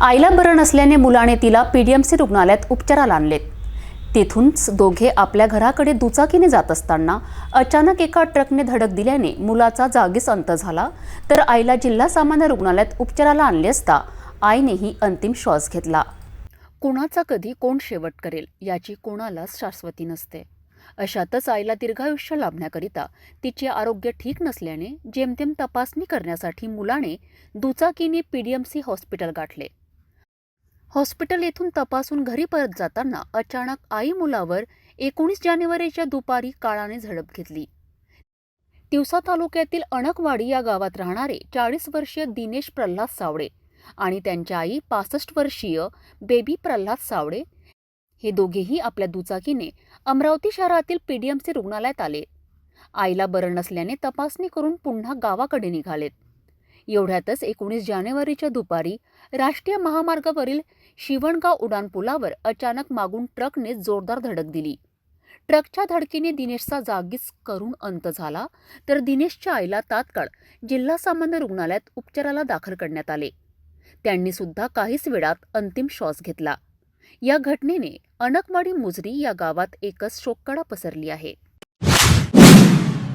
आईला बरं नसल्याने मुलाने तिला पीडीएमसी रुग्णालयात उपचाराला आणलेत. तिथूनच दोघे आपल्या घराकडे दुचाकीने जात असताना अचानक एका ट्रकने धडक दिल्याने मुलाचा जागीच अंत झाला. तर आईला जिल्हा सामान्य रुग्णालयात उपचाराला आणले असता आईनेही अंतिम श्वास घेतला. कुणाचा कधी कोण शेवट करेल याची कोणालाच शाश्वती नसते. अशातच आईला दीर्घायुष्य लाभण्याकरिता तिचे आरोग्य ठीक नसल्याने जेमतेम तपासणी करण्यासाठी मुलाने दुचाकीने पीडीएमसी हॉस्पिटल गाठले. हॉस्पिटल येथून तपासून घरी परत जाताना अचानक आई मुलावर एकोणीस जानेवारीच्या दुपारी काळाने झडप घेतली. तिवसा तालुक्यातील अणकवाडी या गावात राहणारे चाळीस वर्षीय दिनेश प्रल्हाद सावळे आणि त्यांच्या आई पासष्ट वर्षीय बेबी प्रल्हाद सावळे हे दोघेही आपल्या दुचाकीने अमरावती शहरातील पीडीएमसी रुग्णालयात आले. आईला बरं नसल्याने तपासणी करून पुन्हा गावाकडे निघालेत. एवढ्यातच एकोणीस जानेवारीच्या दुपारी राष्ट्रीय महामार्गावरील शिवणगाव उड्डाणपुलावर अचानक मागून ट्रकने जोरदार धडक दिली. ट्रकच्या धडकीने दिनेशचा जागीच करून अंत झाला तर दिनेशच्या आईला तात्काळ जिल्हा सामान्य रुग्णालयात उपचाराला दाखल करण्यात आले. त्यांनी सुद्धा काहीच वेळात अंतिम श्वास घेतला. या घटनेने अनकवाडी मुजरी या गावात एकच शोककडा पसरली आहे.